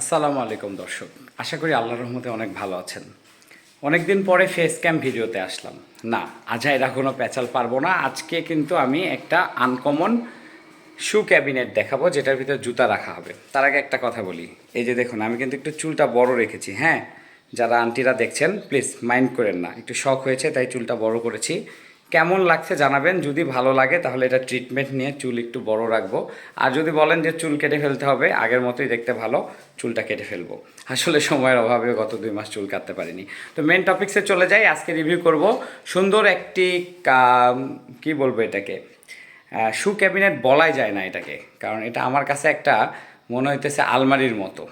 আসসালামু আলাইকুম, দর্শক। আশা করি আল্লাহর রহমতে অনেক ভালো আছেন। অনেক দিন পরে ফেস ক্যাম ভিডিওতে আসলাম। না আজাইরা কোনো প্যাচাল পারব না। আজকে কিন্তু আমি একটা আনকমন শু ক্যাবিনেট দেখাবো, যেটার ভিতরে জুতা রাখা হবে। তার আগে একটা কথা বলি। এই যে দেখুন, আমি কিন্তু একটু চুলটা বড় রেখেছি। হ্যাঁ যারা আন্টিরা দেখছেন প্লিজ মাইন্ড করেন না। একটু শখ হয়েছে, তাই চুলটা বড় করেছি। কেমন লাগছে জানাবেন। যদি ভালো লাগে তাহলে এটা ট্রিটমেন্ট নিয়ে চুল একটু বড় রাখব। আর যদি বলেন যে চুল কেটে ফেলতে হবে, আগের মতোই দেখতে ভালো, চুলটা কেটে ফেলব। আসলে সময়ের অভাবে গত দুই মাস চুল কাটতে পারিনি। তো মেন টপিক্সে চলে যাই, আজকে রিভিউ করব সুন্দর একটি কা- বলব এটাকে? শু ক্যাবিনেট বলাই যায় না এটাকে। কারণ এটা আমার কাছে একটা, মনে হইতেছে আলমারির মতো।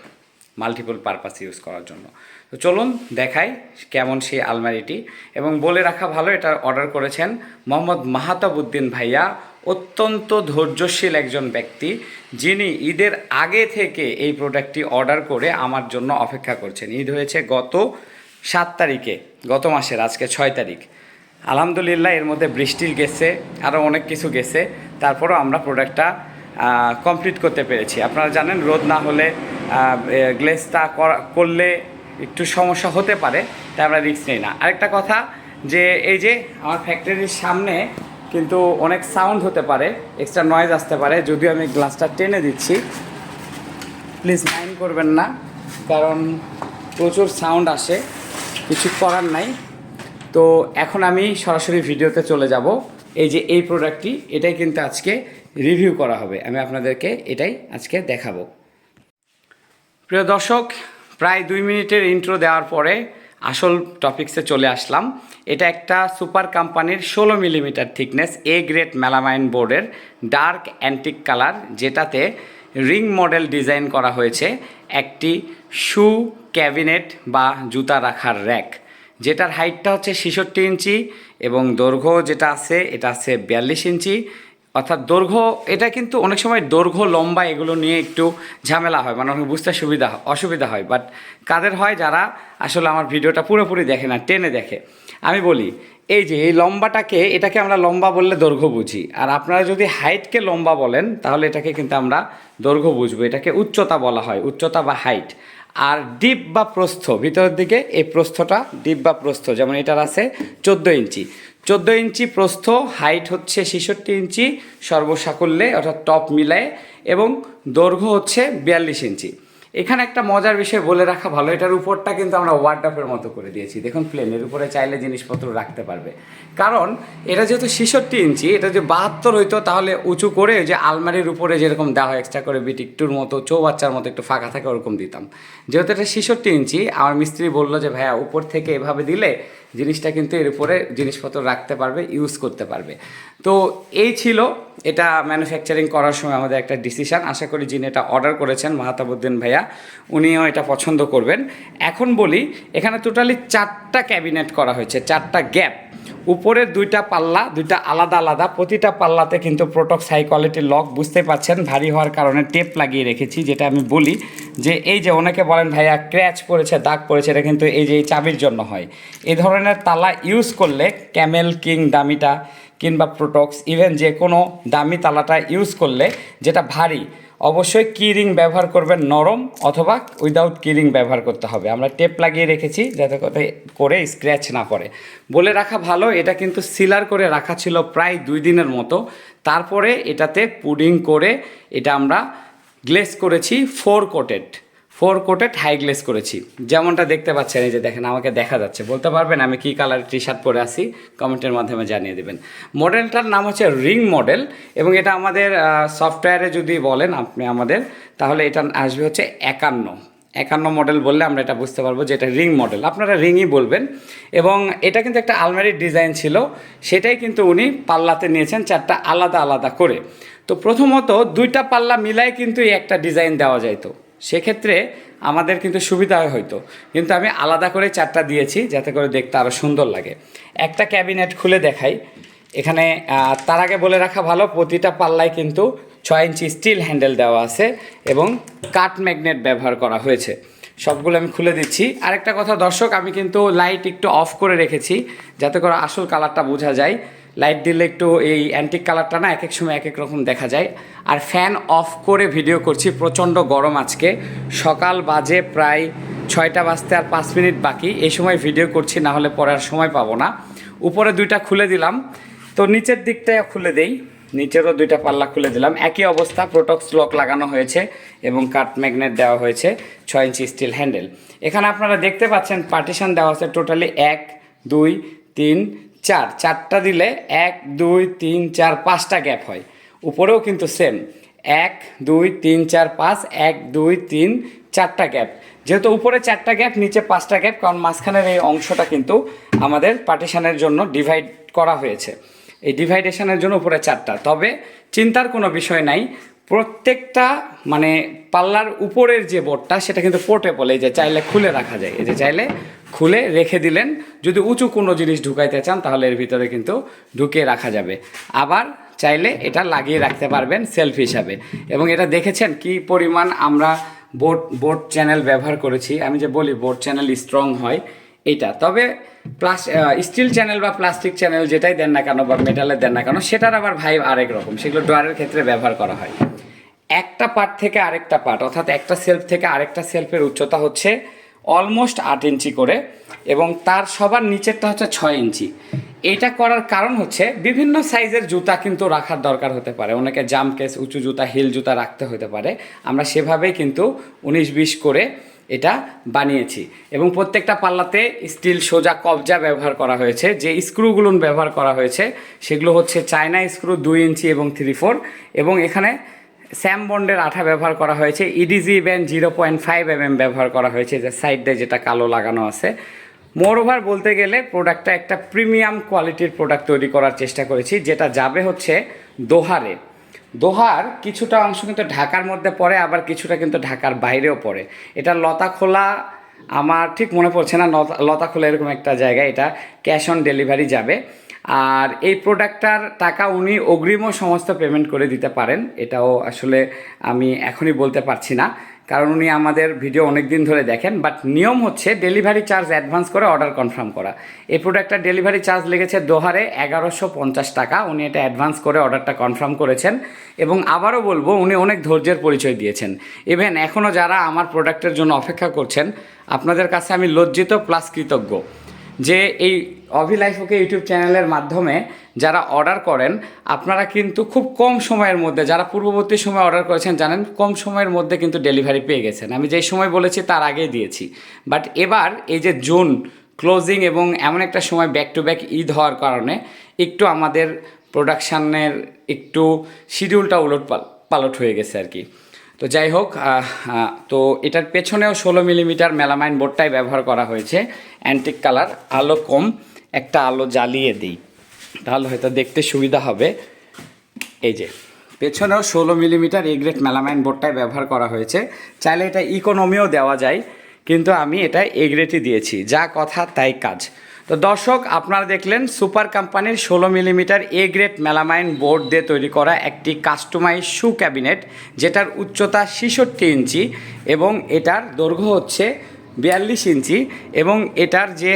মাল্টিপল পারপাস ইউজ করার জন্য। তো চলুন দেখাই কেমন সেই আলমারিটি। এবং বলে রাখা ভালো, এটা অর্ডার করেছেন মোহাম্মদ মাহাতাবুদ্দিন ভাইয়া, অত্যন্ত ধৈর্যশীল একজন ব্যক্তি, যিনি ঈদের আগে থেকে এই প্রোডাক্টটি অর্ডার করে আমার জন্য অপেক্ষা করছেন। ঈদ হয়েছে গত সাত তারিখে, গত মাসের, আজকে ছয় তারিখ। আলহামদুলিল্লাহ, এর মধ্যে বৃষ্টির গেছে আরও অনেক কিছু গেছে, তারপরও আমরা প্রোডাক্টটা কমপ্লিট করতে পেরেছি। আপনারা জানেন, রোদ না হলে গ্লেসটা করলে একটু সমস্যা হতে পারে, তাই আমরা রিস্ক নিই না। আরেকটা কথা, যে এই যে আমার ফ্যাক্টরির সামনে কিন্তু অনেক সাউন্ড হতে পারে এক্সট্রা নয়েজ আসতে পারে, যদিও আমি গ্লাসটা টেনে দিচ্ছি। প্লিজ মাইন্ড করবেন না, কারণ প্রচুর সাউন্ড আসে, কিছু করার নাই। তো এখন আমি সরাসরি ভিডিওতে চলে যাব। এই যে এই প্রোডাক্টটি এটাই কিন্তু আজকে রিভিউ করা হবে। আমি আপনাদেরকে এটাই আজকে দেখাবো। প্রিয় দর্শক, প্রায় দুই মিনিটের ইন্ট্রো দেওয়ার পরে আসল টপিক্সে চলে আসলাম। এটা একটা সুপার কোম্পানির ষোলো millimetre thickness A grade melamine বোর্ডের ডার্ক অ্যান্টিক কালার যেটাতে রিং মডেল ডিজাইন করা হয়েছে একটি শু ক্যাবিনেট বা জুতা রাখার র্যাক যেটার হাইটটা হচ্ছে ছেষট্টি ইঞ্চি এবং দৈর্ঘ্য যেটা আছে, এটা আছে বিয়াল্লিশ ইঞ্চি অর্থাৎ দৈর্ঘ্য, এটা কিন্তু অনেক সময় দৈর্ঘ্য, লম্বা এগুলো নিয়ে একটু ঝামেলা হয় মানে অনেক বুঝতে সুবিধা, অসুবিধা হয়। বাট কাদের হয় যারা আসলে আমার ভিডিওটা পুরোপুরি দেখে না, টেনে দেখে। আমি বলি, এই যে, এই লম্বাটাকে, এটাকে আমরা লম্বা বললে দৈর্ঘ্য বুঝি। আর আপনারা যদি হাইটকে লম্বা বলেন, তাহলে এটাকে কিন্তু আমরা দৈর্ঘ্য বুঝব। এটাকে উচ্চতা বলা হয়, উচ্চতা বা হাইট। আর ডিপ বা প্রস্থ, ভিতরের দিকে এই প্রস্থটা, ডিপ বা প্রস্থ, যেমন এটার আছে চোদ্দ ইঞ্চি। চোদ্দ ইঞ্চি প্রস্থ হাইট হচ্ছে ছেষট্টি ইঞ্চি সর্বসাকুল্যে, অর্থাৎ টপ মিলায়, এবং দৈর্ঘ্য হচ্ছে বিয়াল্লিশ ইঞ্চি। এখানে একটা মজার বিষয় বলে রাখা ভালো, এটার উপরটা কিন্তু আমরা ওয়ার্ডাপের মতো করে দিয়েছি। দেখুন প্লেনের উপরে চাইলে জিনিসপত্র রাখতে পারবে। কারণ এটা যেহেতু ছেষট্টি ইঞ্চি, এটা যে বাহাত্তর হইতো, তাহলে উঁচু করে যে আলমারির উপরে যেরকম দেওয়া হয় এক্সট্রা করে বিটিকটুর মতো, চৌবাচ্চার মতো একটু ফাঁকা থাকে, ওরকম দিতাম। যেহেতু এটা ছেষট্টি ইঞ্চি, আমার মিস্ত্রি বলল যে, ভাইয়া, উপর থেকে এভাবে দিলে জিনিসটা কিন্তু এর উপরে জিনিসপত্র রাখতে পারবে ইউজ করতে পারবে। তো এই ছিল এটা ম্যানুফ্যাকচারিং করার সময় আমাদের একটা ডিসিশান আশা করি যিনি এটা অর্ডার করেছেন, মাহাতাবুদ্দিন ভাইয়া, উনিও এটা পছন্দ করবেন। এখন বলি, এখানে টোটালি চারটা ক্যাবিনেট করা হয়েছে, চারটা গ্যাপ উপরের দুইটা পাল্লা, দুইটা আলাদা আলাদা, প্রতিটা পাল্লাতে কিন্তু প্রোটক্স হাই কোয়ালিটির লক বুঝতে পারছেন, ভারী হওয়ার কারণে টেপ লাগিয়ে রেখেছি, যেটা আমি বলি যে এই যে অনেকে বলেন, ভাইয়া ক্র্যাচ পড়েছে, দাগ পড়েছে এটা কিন্তু এই যে এই চাবির জন্য হয়। এই ধরনের তালা ইউজ করলে ক্যামেল কিং দামিটা কিংবা প্রোটক্স ইভেন যে কোনো দামি তালাটা ইউজ করলে যেটা ভারী অবশ্যই কিরিং ব্যবহার করবেন নরম অথবা উইদাউট কিরিং ব্যবহার করতে হবে। আমরা টেপ লাগিয়ে রেখেছি যাতে করে করে স্ক্র্যাচ না করে বলে রাখা ভালো, এটা কিন্তু সিলার করে রাখা ছিল প্রায় দুই দিনের মতো। তারপরে এটাতে পুডিং করে এটা আমরা গ্লেস করেছি four coated four coated high glaze করেছি। যেমনটা দেখতে পাচ্ছেন, এই যে দেখেন, আমাকে দেখা যাচ্ছে। বলতে পারবেন আমি কী কালার টি শার্ট পরে আসি কমেন্টের মাধ্যমে জানিয়ে দেবেন। মডেলটার নাম হচ্ছে রিং মডেল এবং এটা আমাদের সফটওয়্যারে যদি বলেন আপনি আমাদের, তাহলে এটা আসবে হচ্ছে একান্ন। একান্ন মডেল বললে আমরা এটা বুঝতে পারব যে এটা রিং মডেল আপনারা রিংই বলবেন। এবং এটা কিন্তু একটা আলমারির ডিজাইন ছিল। সেটাই কিন্তু উনি পাল্লাতে নিয়েছেন চারটা আলাদা আলাদা করে। তো প্রথমত দুইটা পাল্লা মিলাই কিন্তু একটা ডিজাইন দেওয়া যাইতো। সেক্ষেত্রে আমাদের কিন্তু সুবিধা হয় হয়তো। কিন্তু আমি আলাদা করে চারটা দিয়েছি যাতে করে দেখতে আরও সুন্দর লাগে। একটা ক্যাবিনেট খুলে দেখাই। এখানে তার আগে বলে রাখা ভালো, প্রতিটা পাল্লায় কিন্তু ছয় ইঞ্চি স্টিল হ্যান্ডেল দেওয়া আছে এবং কাঠ ম্যাগনেট ব্যবহার করা হয়েছে। সবগুলো আমি খুলে দিচ্ছি। আরেকটা কথা, দর্শক, আমি কিন্তু লাইট একটু অফ করে রেখেছি যাতে করে আসল কালারটা বোঝা যায়। লাইট দিলে একটু এই অ্যান্টিক কালারটা না এক এক সময় এক এক রকম দেখা যায়। আর ফ্যান অফ করে ভিডিও করছি, প্রচণ্ড গরম আজকে। সকাল বাজে প্রায় ছয়টা বাজতে আর পাঁচ মিনিট বাকি। এই সময় ভিডিও করছি, না হলে পরে আর সময় পাবো না। উপরে দুইটা খুলে দিলাম। তো নিচের দিকটায় খুলে দেই। নিচেরও দুইটা পাল্লা খুলে দিলাম। একই অবস্থা প্রোটক্স লক লাগানো হয়েছে এবং কাট ম্যাগনেট দেওয়া হয়েছে ছয় ইঞ্চি স্টিল হ্যান্ডেল এখানে আপনারা দেখতে পাচ্ছেন পার্টিশন দেওয়া হচ্ছে টোটালি এক, দুই, তিন চার, চারটা দিলে এক, দুই, তিন, চার, পাঁচটা গ্যাপ হয়। উপরেও কিন্তু সেম এক, দুই, তিন, চার, পাঁচ, এক, দুই, তিন, চারটা গ্যাপ। যেহেতু উপরে চারটা গ্যাপ, নিচে পাঁচটা গ্যাপ, কারণ মাঝখানের এই অংশটা কিন্তু আমাদের পার্টিশানের জন্য ডিভাইড করা হয়েছে। এই ডিভাইডেশনের জন্য উপরে চারটা। তবে চিন্তার কোনো বিষয় নাই। প্রত্যেকটা মানে পাল্লার উপরের যে বোর্ডটা সেটা কিন্তু পোর্টেবল এই যে চাইলে খুলে রাখা যায়। এই যে চাইলে খুলে রেখে দিলেন। যদি উঁচু কোনো জিনিস ঢুকাইতে চান, তাহলে এর ভিতরে কিন্তু ঢুকিয়ে রাখা যাবে। আবার চাইলে এটা লাগিয়ে রাখতে পারবেন সেলফ হিসাবে। এবং এটা দেখেছেন কি পরিমাণ আমরা বোর্ড বোর্ড চ্যানেল ব্যবহার করেছি। আমি যে বলি বোর্ড চ্যানেল স্ট্রং হয় এটা। তবে প্লাস স্টিল চ্যানেল বা প্লাস্টিক চ্যানেল যেটাই দেন না কেন বা মেটালের দেন না কেন, সেটার আবার ভাই আরেক রকম। সেগুলো ডোয়ারের ক্ষেত্রে ব্যবহার করা হয়। একটা পার্ট থেকে আরেকটা পার্ট অর্থাৎ একটা সেলফ থেকে আরেকটা সেলফের উচ্চতা হচ্ছে অলমোস্ট আট ইঞ্চি করে এবং তার সবার নিচেরটা হচ্ছে ছয় ইঞ্চি। এটা করার কারণ হচ্ছে বিভিন্ন সাইজের জুতা কিন্তু রাখার দরকার হতে পারে। অনেকে জাম কেস, উঁচু জুতা, হিল জুতা রাখতে হতে পারে। আমরা সেভাবেই কিন্তু উনিশ বিশ করে এটা বানিয়েছি। এবং প্রত্যেকটা পাল্লাতে স্টিল সোজা কবজা ব্যবহার করা হয়েছে। যে স্ক্রুগুলো ব্যবহার করা হয়েছে, সেগুলো হচ্ছে চায়না স্ক্রু দুই ইঞ্চি এবং থ্রি ফোর। এবং এখানে স্যাম বন্ডের আঠা ব্যবহার করা হয়েছে E edge band zero point five M M ব্যবহার করা হয়েছে, যে সাইডে যেটা কালো লাগানো আছে। মোর ওভার বলতে গেলে প্রোডাক্টটা একটা প্রিমিয়াম কোয়ালিটির প্রোডাক্ট তৈরি করার চেষ্টা করেছি, যেটা যাবে হচ্ছে দোহারে। দোহার কিছুটা অংশ কিন্তু ঢাকার মধ্যে পড়ে, আবার কিছুটা কিন্তু ঢাকার বাইরেও পড়ে। এটা লতা খোলা আমার ঠিক মনে পড়ছে না, লতা- লতা খোলা এরকম একটা জায়গা, এটা ক্যাশ অন ডেলিভারি যাবে। আর এই প্রোডাক্টটার টাকা উনি অগ্রিমও সমস্ত পেমেন্ট করে দিতে পারেন, এটাও আসলে আমি এখনই বলতে পারছি না। কারণ উনি আমাদের ভিডিও অনেক দিন ধরে দেখেন বাট নিয়ম হচ্ছে ডেলিভারি চার্জ অ্যাডভান্স করে অর্ডার কনফার্ম করা। এই প্রোডাক্টটার ডেলিভারি চার্জ লেগেছে দোহারে এগারোশো পঞ্চাশ টাকা, উনি এটা অ্যাডভান্স করে অর্ডারটা কনফার্ম করেছেন। এবং আবারও বলব, উনি অনেক ধৈর্যের পরিচয় দিয়েছেন। ইভেন এখনও যারা আমার প্রোডাক্টের জন্য অপেক্ষা করছেন, আপনাদের কাছে আমি লজ্জিত প্লাস কৃতজ্ঞ যে এই অভিলাইফ ওকে ইউটিউব চ্যানেলের মাধ্যমে যারা অর্ডার করেন, আপনারা কিন্তু খুব কম সময়ের মধ্যে, যারা পূর্ববর্তী সময় অর্ডার করেছেন, জানেন কম সময়ের মধ্যে কিন্তু ডেলিভারি পেয়ে গেছেন। আমি যেই সময় বলেছি তার আগেই দিয়েছি। বাট এবার এই যে জুন ক্লোজিং এবং এমন একটা সময় ব্যাক টু ব্যাক ঈদ হওয়ার কারণে একটু আমাদের প্রোডাকশানের একটু শিডিউলটা উলট পালট হয়ে গেছে আর কি। তো যাই হোক তো এটার পেছনেও ষোলো মিলিমিটার মেলামাইন বোর্ডটাই ব্যবহার করা হয়েছে। অ্যান্টিক কালার আলো কম। একটা আলো জ্বালিয়ে দিই। তাহলে হয়তো দেখতে সুবিধা হবে। এই যে। পেছনেও ষোলো মিলিমিটার এগ্রেট মেলামাইন বোর্ডটাই ব্যবহার করা হয়েছে। চাইলে এটা ইকোনমিও দেওয়া যায়, কিন্তু আমি এটা এগ্রেটই দিয়েছি। যা কথা, তাই কাজ। তো দর্শক, আপনারা দেখলেন সুপার কোম্পানির ষোলো millimetre A grade melamine board দিয়ে তৈরি করা একটি কাস্টমাইজ শু ক্যাবিনেট যেটার উচ্চতা ছেষট্টি ইঞ্চি এবং এটার দৈর্ঘ্য হচ্ছে বিয়াল্লিশ ইঞ্চি এবং এটার যে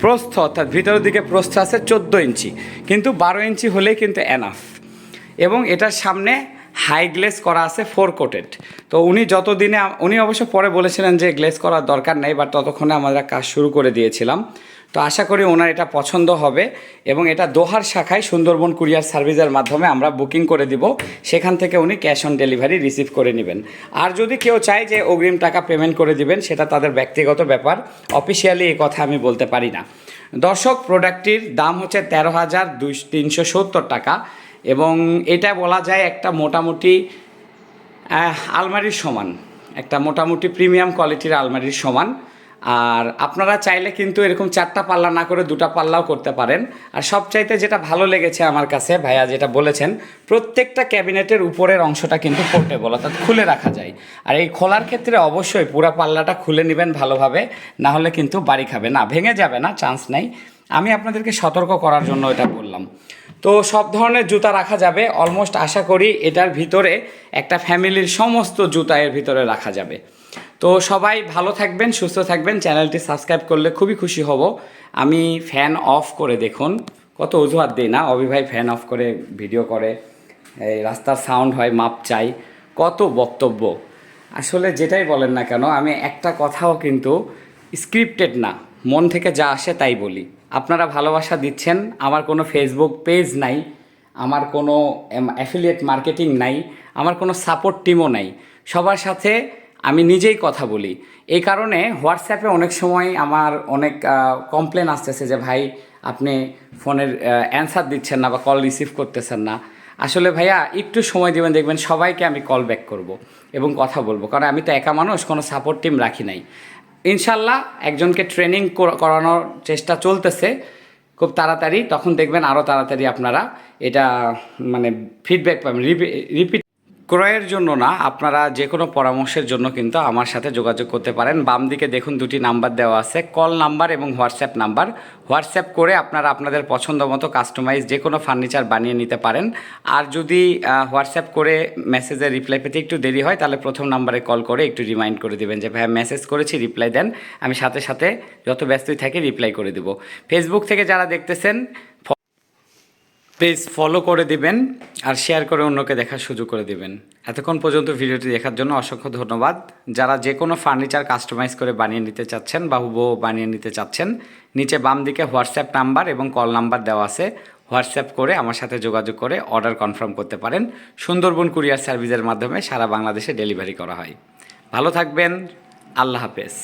প্রস্থ, অর্থাৎ ভিতরের দিকে প্রস্থ আছে চোদ্দ ইঞ্চি, কিন্তু বারো ইঞ্চি হলেই কিন্তু এনাফ এবং এটার সামনে হাই গ্লেস করা আছে ফোর কোটেড তো উনি যতদিনে, উনি অবশ্য পরে বলেছিলেন যে গ্লেস করার দরকার নেই বাট ততক্ষণে আমরা কাজ শুরু করে দিয়েছিলাম। তো আশা করি ওনার এটা পছন্দ হবে এবং এটা দোহার শাখায় সুন্দরবন কুরিয়ার সার্ভিসের মাধ্যমে আমরা বুকিং করে দিব। সেখান থেকে উনি ক্যাশ অন ডেলিভারি রিসিভ করে নেবেন। আর যদি কেউ চায় যে অগ্রিম টাকা পেমেন্ট করে দিবেন, সেটা তাদের ব্যক্তিগত ব্যাপার। অফিসিয়ালি এই কথা আমি বলতে পারি না। দর্শক, প্রোডাক্টটির দাম হচ্ছে তেরো হাজার দুই তিনশো সত্তর টাকা এবং এটা বলা যায় একটা মোটামুটি আলমারির সমান। একটা মোটামুটি প্রিমিয়াম কোয়ালিটির আলমারির সমান। আর আপনারা চাইলে কিন্তু এরকম চারটা পাল্লা না করে দুটা পাল্লাও করতে পারেন। আর সবচাইতে যেটা ভালো লেগেছে আমার কাছে, ভাইয়া যেটা বলেছেন, প্রত্যেকটা ক্যাবিনেটের উপরের অংশটা কিন্তু পোর্টেবল, অর্থাৎ খুলে রাখা যায়। আর এই খোলার ক্ষেত্রে অবশ্যই পুরা পাল্লাটা খুলে নেবেন ভালোভাবে, না হলে কিন্তু বাড়ি খাবে না, ভেঙে যাবে না চান্স নেই। আমি আপনাদেরকে সতর্ক করার জন্য এটা বললাম। তো সব ধরনের জুতা রাখা যাবে অলমোস্ট আশা করি এটার ভিতরে একটা ফ্যামিলির সমস্ত জুতা এর ভিতরে রাখা যাবে। তো সবাই ভালো থাকবেন, সুস্থ থাকবেন। চ্যানেলটি সাবস্ক্রাইব করলে খুবই খুশি হব। আমি ফ্যান অফ করে দেখুন। কত অজুহাত দিই না? অভি ভাই ফ্যান অফ করে ভিডিও করে। এই রাস্তার সাউন্ড হয়, মাপ চাই। কত বক্তব্য। আসলে যেটাই বলেন না কেন, আমি একটা কথাও কিন্তু স্ক্রিপ্টেড না। মন থেকে যা আসে তাই বলি। আপনারা ভালোবাসা দিচ্ছেন, আমার কোনো ফেসবুক পেজ নাই, আমার কোনো অ্যাফিলিয়েট মার্কেটিং নাই, আমার কোনো সাপোর্ট টিমও নাই। সবার সাথে আমি নিজেই কথা বলি। এই কারণে হোয়াটসঅ্যাপে অনেক সময় আমার অনেক কমপ্লেন আসতেছে যে, ভাই, আপনি ফোনের অ্যান্সার দিচ্ছেন না বা কল রিসিভ করতেছেন না। আসলে ভাইয়া, একটু সময় দেবেন, দেখবেন সবাইকে আমি কল ব্যাক করব এবং কথা বলব। কারণ আমি তো একা মানুষ, কোনো সাপোর্ট টিম রাখি নাই। ইনশাল্লাহ একজনকে ট্রেনিং করানোর চেষ্টা চলতেছে। খুব তাড়াতাড়ি, তখন দেখবেন আরও তাড়াতাড়ি আপনারা এটা মানে ফিডব্যাক পাবেন। রিপিট ক্রয়ের জন্য না, আপনারা যে কোনো পরামর্শের জন্য কিন্তু আমার সাথে যোগাযোগ করতে পারেন। বাম দিকে দেখুন দুটি নাম্বার দেওয়া আছে, কল নাম্বার এবং হোয়াটসঅ্যাপ নাম্বার। হোয়াটসঅ্যাপ করে আপনারা আপনাদের পছন্দ মতো কাস্টমাইজ যে কোনো ফার্নিচার বানিয়ে নিতে পারেন। আর যদি হোয়াটসঅ্যাপ করে মেসেজের রিপ্লাই পেতে একটু দেরি হয়, তাহলে প্রথম নাম্বারে কল করে একটু রিমাইন্ড করে দেবেন যে, ভাইয়া, মেসেজ করেছি, রিপ্লাই দেন। আমি সাথে সাথে যত ব্যস্তই থাকি, রিপ্লাই করে দেবো। ফেসবুক থেকে যারা দেখতেছেন পেজ ফলো করে দিবেন আর শেয়ার করে অন্যকে দেখার সুযোগ করে দিবেন। এতক্ষণ পর্যন্ত ভিডিওটি দেখার জন্য অসংখ্য ধন্যবাদ। যারা যে কোনো ফার্নিচার কাস্টমাইজ করে বানিয়ে নিতে চাচ্ছেন বা হুবহু বানিয়ে নিতে চাচ্ছেন, নিচে বাম দিকে হোয়াটসঅ্যাপ নাম্বার এবং কল নাম্বার দেওয়া আছে। হোয়াটসঅ্যাপ করে আমার সাথে যোগাযোগ করে অর্ডার কনফার্ম করতে পারেন। সুন্দরবন কুরিয়ার সার্ভিসের মাধ্যমে সারা বাংলাদেশে ডেলিভারি করা হয়। ভালো থাকবেন। আল্লাহ হাফেজ।